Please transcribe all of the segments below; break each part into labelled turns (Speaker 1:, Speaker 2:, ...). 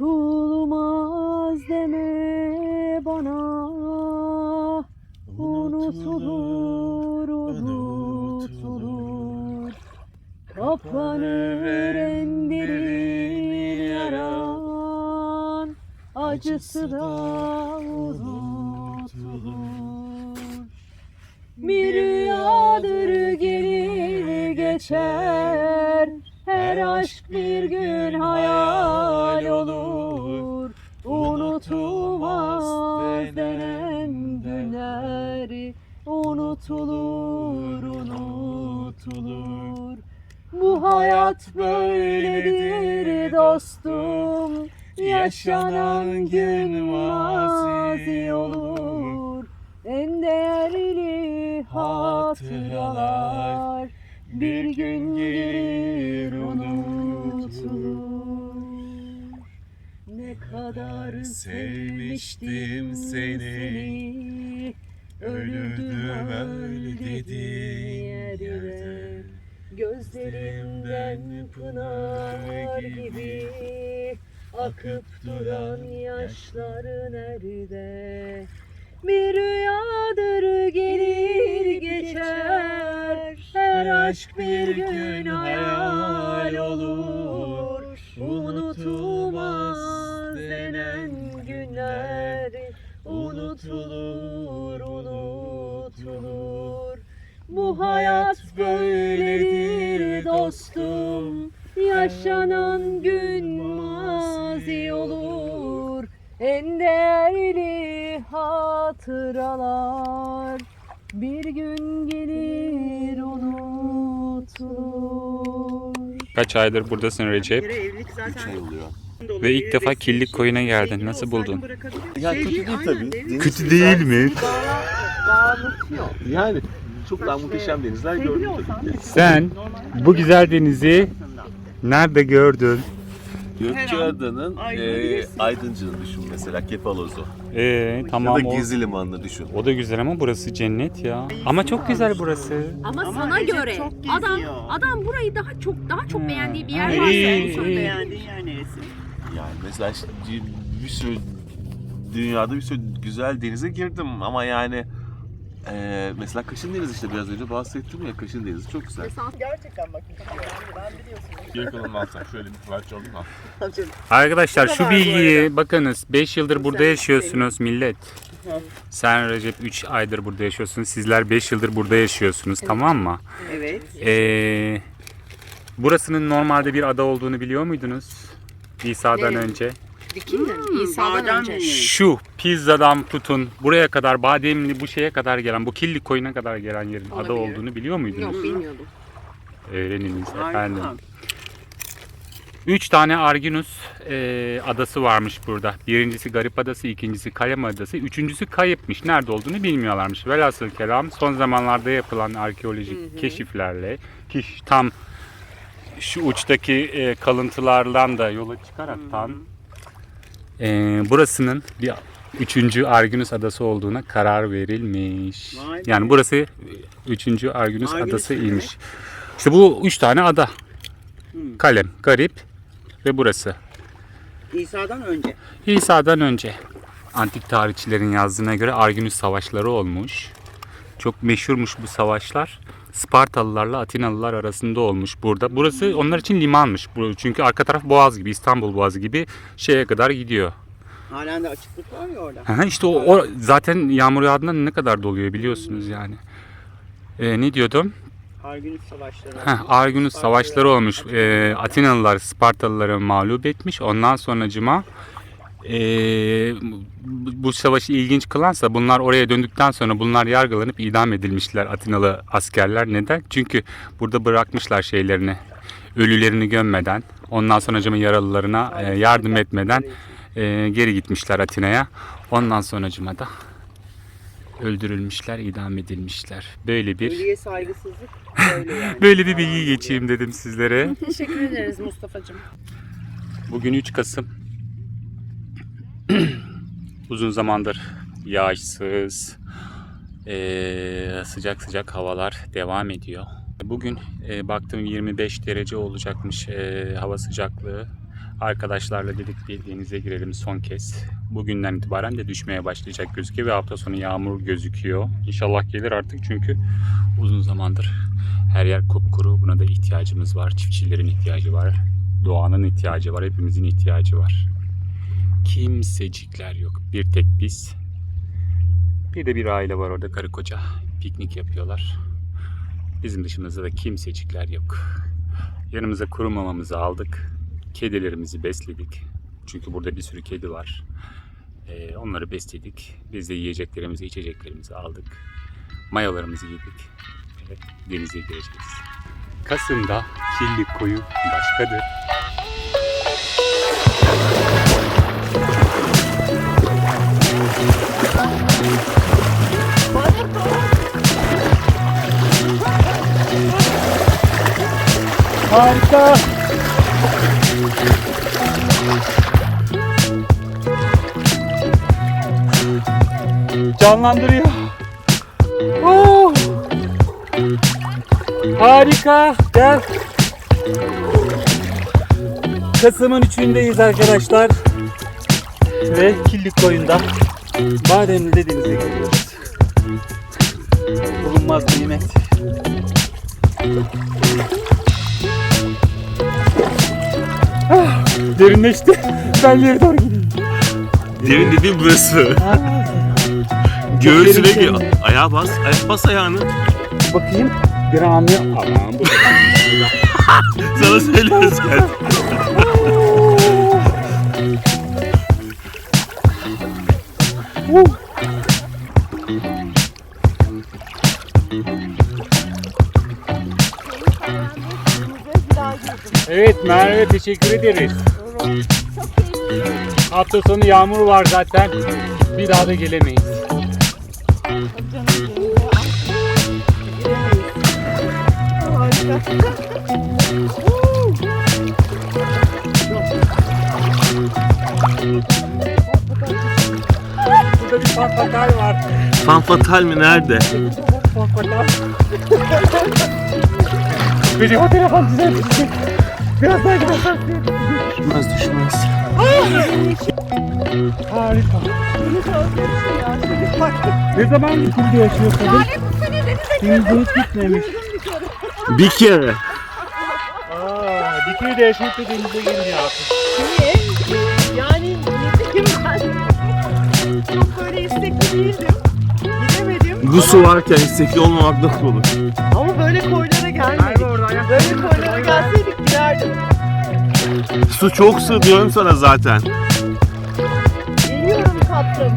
Speaker 1: Unutulmaz deme bana. Unutulur, unutulur Kapanır en derin yaran. Acısı da Unutulmaz denen günler Unutulur, unutulur Bu hayat böyledir dostum. Yaşanan gün mazi olur. En değerli hatıralar Bir gün gelir unutulur kadar sevmiştim seni. Ölürdüm öyle dediğin yerde. Gözlerimden pınar gibi Akıp duran yaşlar nerede? Bir rüyadır gelir geçer. Her aşk bir gün hayal olur. Unutulmaz günler Unutulur, unutulur Bu hayat böyledir dostum. Yaşanan gün mazi olur. En değerli hatıralar. Bir gün gelir unutulur.
Speaker 2: Kaç aydır buradasın Recep?
Speaker 3: Yere evlilik zaten
Speaker 4: oluyor.
Speaker 2: Ve ilk defa Killik Koyun'a geldin. Nasıl buldun?
Speaker 4: Ya kötü değil tabii. Deniz
Speaker 2: Kötü değil mi?
Speaker 3: Bağlatıyor.
Speaker 4: Yani çok daha muhteşem denizler gördüm tabii ki.
Speaker 2: Sen bu güzel denizi nerede gördün?
Speaker 4: Gökçeada'nın e,
Speaker 3: Ayrılabilirsin.
Speaker 4: Aydıncı'nı düşün mesela Kefalozu.
Speaker 2: Ee, tamam
Speaker 4: ya da
Speaker 2: o,
Speaker 4: Gezi Limanı'nı düşün.
Speaker 2: o da güzel ama burası cennet ya. Ama çok güzel burası.
Speaker 1: Ama,
Speaker 3: Ama
Speaker 1: sana
Speaker 3: Recep
Speaker 1: göre
Speaker 3: çok geziyor.
Speaker 1: adam adam burayı daha çok daha çok beğendiği bir yer varsa onu
Speaker 3: En çok
Speaker 1: söyle.
Speaker 3: beğendiğin yer neresi?
Speaker 4: Yani mesela işte bir sürü dünyada bir sürü güzel denize girdim ama yani e, mesela Kaşın Denizi işte biraz önce bahsettim ya Kaşın Denizi çok güzel.
Speaker 3: Gerçekten bakın çok önemli. Ben biliyorsun.
Speaker 4: Geri kalanını alsan şöyle bir parça alayım al.
Speaker 2: Arkadaşlar
Speaker 3: Ne
Speaker 2: şu
Speaker 3: kadar bu
Speaker 2: bilgiyi bakınız 5 yıldır burada
Speaker 3: Güzel,
Speaker 2: yaşıyorsunuz millet. Sen Recep 3 aydır burada yaşıyorsunuz. Sizler 5 yıldır burada yaşıyorsunuz tamam mı?
Speaker 3: Evet.
Speaker 2: Ee, burasının normalde bir ada olduğunu biliyor muydunuz? İsa'dan
Speaker 1: Nereye?
Speaker 2: önce.
Speaker 1: Dikin mi? İsa'dan
Speaker 3: Badem
Speaker 1: önce.
Speaker 3: mi?
Speaker 2: Şu pizzadan tutun buraya kadar Bademli bu şeye kadar gelen bu Killik koyuna kadar gelen yerin ada
Speaker 1: Olabilir.
Speaker 2: olduğunu biliyor muydunuz?
Speaker 1: Yok bilmiyordum.
Speaker 2: Öğreniniz
Speaker 3: Harika.
Speaker 2: efendim. Üç tane Arginus e, adası varmış burada. Birincisi Garip Adası, ikincisi Kalem Adası, üçüncüsü kayıpmış. Nerede olduğunu bilmiyorlarmış. Velhasıl kelam son zamanlarda yapılan arkeolojik keşiflerle ki tam şu uçtaki e, kalıntılardan da yola çıkaraktan e, burasının bir üçüncü Arginus adası olduğuna karar verilmiş.
Speaker 3: Vay be.
Speaker 2: Yani burası e, üçüncü Arginus
Speaker 3: Arginus
Speaker 2: adasıymış. İşte bu üç tane ada.
Speaker 3: Hmm.
Speaker 2: Kalem, Garip ve burası.
Speaker 3: İsa'dan önce.
Speaker 2: İsa'dan önce antik tarihçilerin yazdığına göre Arginus savaşları olmuş. Çok meşhurmuş bu savaşlar. Spartalılarla Atinalılar arasında olmuş burada. Burası onlar için limanmış. Çünkü arka taraf Boğaz gibi, İstanbul Boğazı gibi şeye kadar gidiyor.
Speaker 3: Halen de açıklık var ya orada.
Speaker 2: Aha, işte o, o zaten yağmur yağdığında ne kadar doluyor biliyorsunuz yani. Ee, ne diyordum?
Speaker 3: Arginus savaşları.
Speaker 2: Heh, Arginus savaşları olmuş. Ee, Atinalılar Spartalıları mağlup etmiş. Ondan sonracıma ee, bu savaşı ilginç kılansa bunlar oraya döndükten sonra bunlar yargılanıp idam edilmişler Atinalı askerler. Neden? Çünkü burada bırakmışlar şeylerini. Ölülerini gömmeden, ondan sonracıma yaralılarına ee, yardım etmeden ee, geri gitmişler Atina'ya. Ondan sonracıma da öldürülmüşler, idam edilmişler. Böyle bir
Speaker 3: Ölüye saygısızlık böyle yani.
Speaker 2: Böyle bir bilgi geçeyim dedim sizlere.
Speaker 3: Teşekkür ederiz Mustafa'cığım.
Speaker 2: Bugün 3 Kasım. Uzun zamandır yağışsız, eee, sıcak sıcak havalar devam ediyor. Bugün eee, baktım 25 derece olacakmış eee, hava sıcaklığı. Arkadaşlarla dedik bir denize girelim son kez. Bugünden itibaren de düşmeye başlayacak gözüküyor ve hafta sonu yağmur gözüküyor. İnşallah gelir artık çünkü uzun zamandır her yer kupkuru. Buna da ihtiyacımız var. Çiftçilerin ihtiyacı var. Doğanın ihtiyacı var. Hepimizin ihtiyacı var. Kimsecikler yok. Bir tek biz. Bir de bir aile var orada karı koca. Piknik yapıyorlar. Bizim dışımızda da kimsecikler yok. Yanımıza kuru mamamızı aldık. Kedilerimizi besledik. Çünkü burada bir sürü kedi var. Ee, onları besledik. Biz de yiyeceklerimizi, içeceklerimizi aldık. Mayalarımızı yedik. Evet, denize gireceğiz. Kasım'da kirli koyu başkadır. Harika. Canlandırıyor. Oo. Harika. Gel. Kasım'ın üçündeyiz arkadaşlar. Ve Killik Koyun'da Bademli'de denize giriyoruz. Bulunmaz nimet. Ah, derinleşti. Ben ileri doğru gideyim.
Speaker 4: Derin dediğim burası. Göğsüne gir. Ayağa bas. Ayak bas ayağını.
Speaker 2: Bakayım. Gramı. Aman bu.
Speaker 4: Sana söylüyoruz yani.
Speaker 2: Evet Merve teşekkür ederiz. Hafta sonu yağmur var zaten. Bir daha da gelemeyiz. Burada bir fanfatal var.
Speaker 4: Fan fatal mi nerede?
Speaker 2: Fanfatal. Benim o telefon güzel düşecek. Biraz daha gidersem.
Speaker 4: Düşmez düşmez.
Speaker 2: Harika. Ne zaman bitirdi yaşıyor kadın? Denize hiç gitmemiş.
Speaker 4: Bir kere.
Speaker 2: Aa, dikili de yaşayıp da denize girmiyor artık.
Speaker 1: Niye? Yani yedim ben. Çok böyle istekli değildim. Gidemedim.
Speaker 4: Bu su varken istekli olmamak nasıl olur?
Speaker 1: Ama böyle koylara gelmedik. Böyle koylara gelseydik girerdim.
Speaker 4: Su çok sığ diyorum sana zaten.
Speaker 1: Geliyorum tatlım.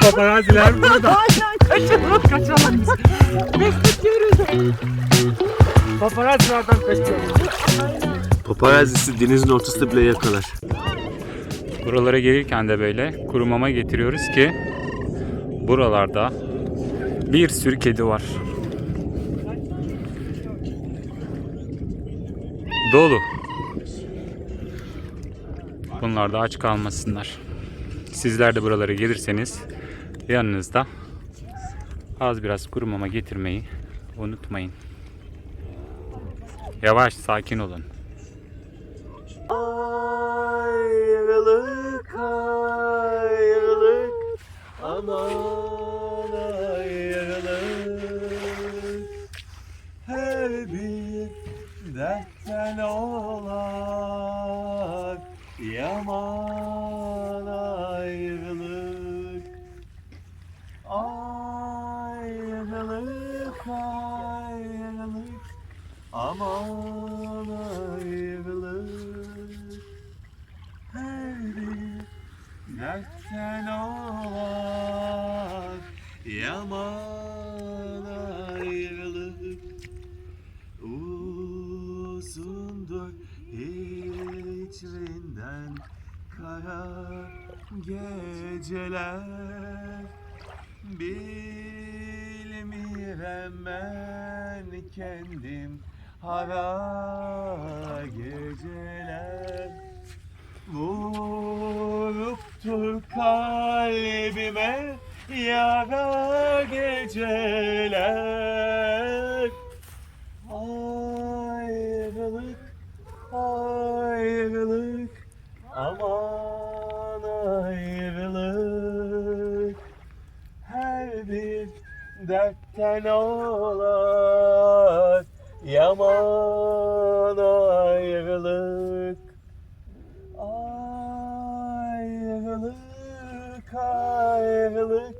Speaker 2: Paparaziler burada.
Speaker 1: Aynen kaçalım kaçalım. Yürüdü.
Speaker 2: Paparazilerden kaçıyoruz.
Speaker 4: Paparazzisi denizin ortasında bile yakalar.
Speaker 2: Buralara gelirken de böyle kuru mama getiriyoruz ki buralarda bir sürü kedi var. Dolu. Bunlar da aç kalmasınlar. Sizler de buralara gelirseniz yanınızda az biraz kuru mama getirmeyi unutmayın. Yavaş sakin olun.
Speaker 4: Ayrılık ayrılık aman yaman ayrılık Ayrılık ayrılık. Aman ayrılık. Her bir dertten olan geceler. Bilmirem ben kendim hara geceler. Vuruptur kalbime yara geceler dertten olar yaman ayrılık ayrılık ayrılık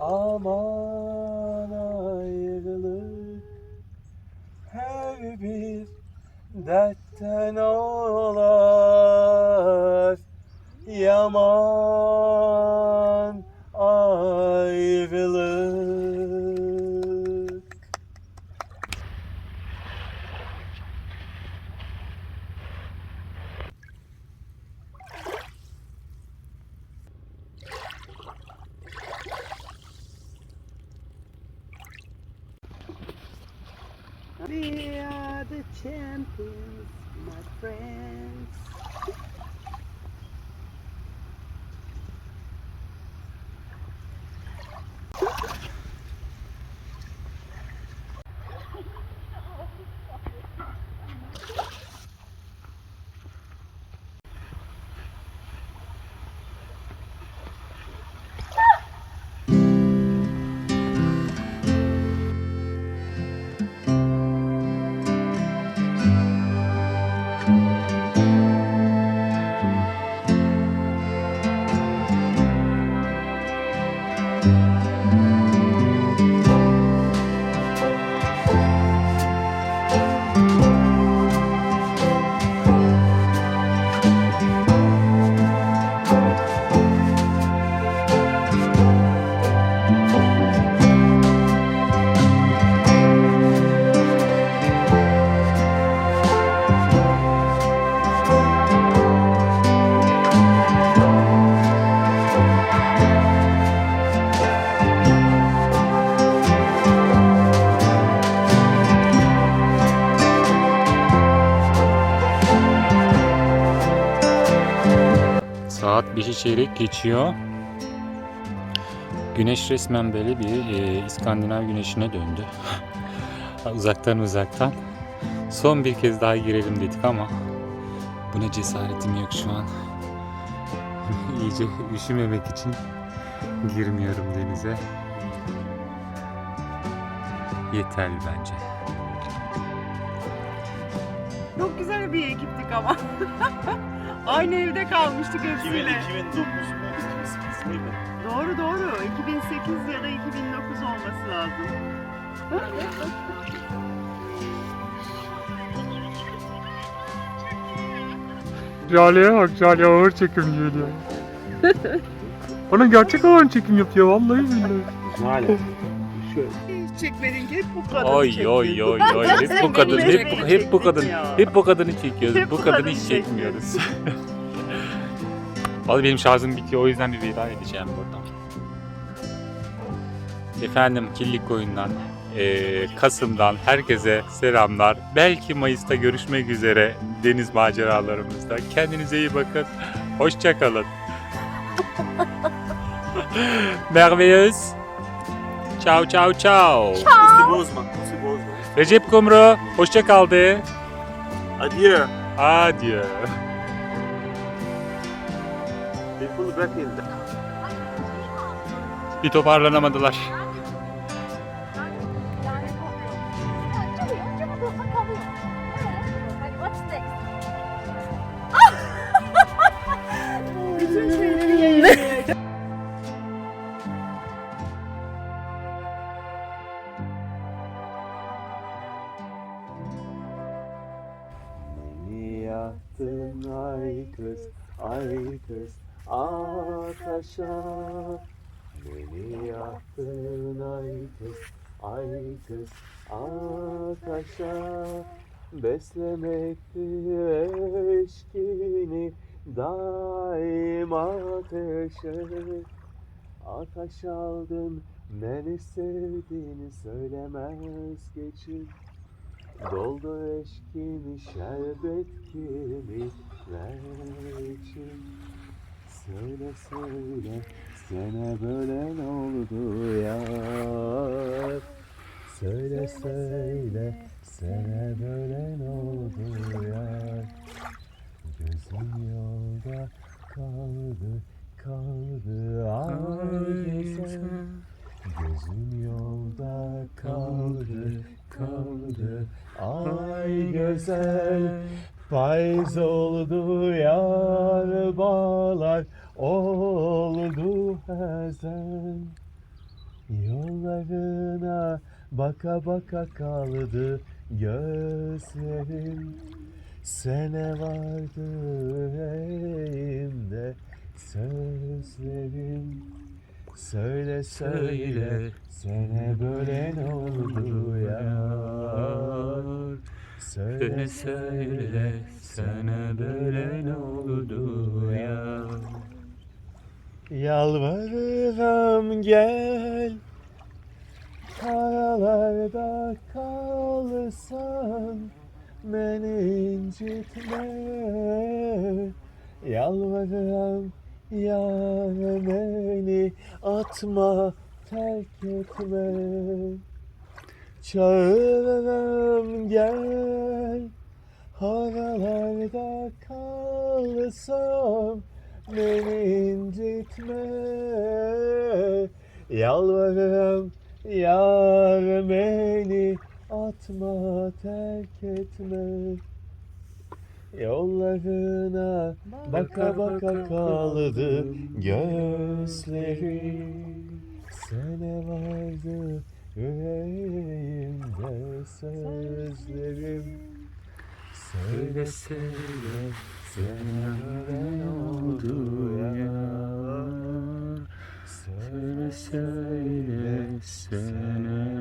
Speaker 4: aman ayrılık her bir dertten olar yaman ayrılık.
Speaker 2: Saat 5'i çeyrek geçiyor. Güneş resmen böyle bir e, İskandinav güneşine döndü. uzaktan uzaktan. Son bir kez daha girelim dedik ama buna cesaretim yok şu an. İyice üşümemek için girmiyorum denize. Yeterli bence.
Speaker 3: Çok güzel bir ekiptik ama. Aynı evde kalmıştık hepsiyle.
Speaker 4: 2009 mu? 2008 miydi?
Speaker 3: Doğru doğru. 2008 ya da 2009 olması lazım.
Speaker 2: Jale'ye bak Jale ağır çekim geliyor. Bana gerçek ağır çekim yapıyor vallahi billahi.
Speaker 4: Hala.
Speaker 3: Hiç çekmedin ki hep bu kadını
Speaker 2: Oy
Speaker 3: çektin.
Speaker 2: oy oy oy hep bu kadın hep bu, hep bu kadın hep bu kadını çekiyoruz.
Speaker 3: Hep
Speaker 2: bu
Speaker 3: bu
Speaker 2: kadını
Speaker 3: kadını
Speaker 2: hiç çekmiyoruz. Vallahi benim şarjım bitiyor o yüzden bir veda edeceğim buradan. Efendim Killik Koyun'dan, eee, Kasım'dan herkese selamlar. Belki Mayıs'ta görüşmek üzere deniz maceralarımızda. Kendinize iyi bakın. Hoşçakalın. Merveilleuse. Ciao ciao ciao.
Speaker 4: Pusi bozma, pusi bozma.
Speaker 2: Recep Kumru hoşça kaldı.
Speaker 4: Adieu.
Speaker 2: Adieu. Bir toparlanamadılar.
Speaker 4: Yaktın ay kız, ay kız ateşe. Beslemekti eşkini daim ateşe. Ateş aldın beni sevdiğini söylemez geçin. Doldu eşkimi şerbet gibi ver için Söyle söyle sana böyle ne oldu yar Söyle söyle. Sana böyle ne oldu yar Gözüm yolda kaldı kaldı. Ay güzel Gözüm yolda Ay güzel Faiz oldu yar bağlar oldu hezen Yollarına baka baka kaldı gözlerim. Sene vardı elimde sözlerim. Söyle söyle sene böyle ne oldu yar? Söyle söyle sana böyle ne oldu ya Yalvarırım gel. Karalarda kalsan Beni incitme. Yalvarırım yar beni atma terk etme. Çağırırım gel. Haralarda kalsam Beni incitme. Yalvarırım yar beni atma terk etme. Yollarına baka baka kaldı gözlerim. Sene vardı yüreğimde sözlerim. Söyle söyle ne oldu ya Söyle söyle sana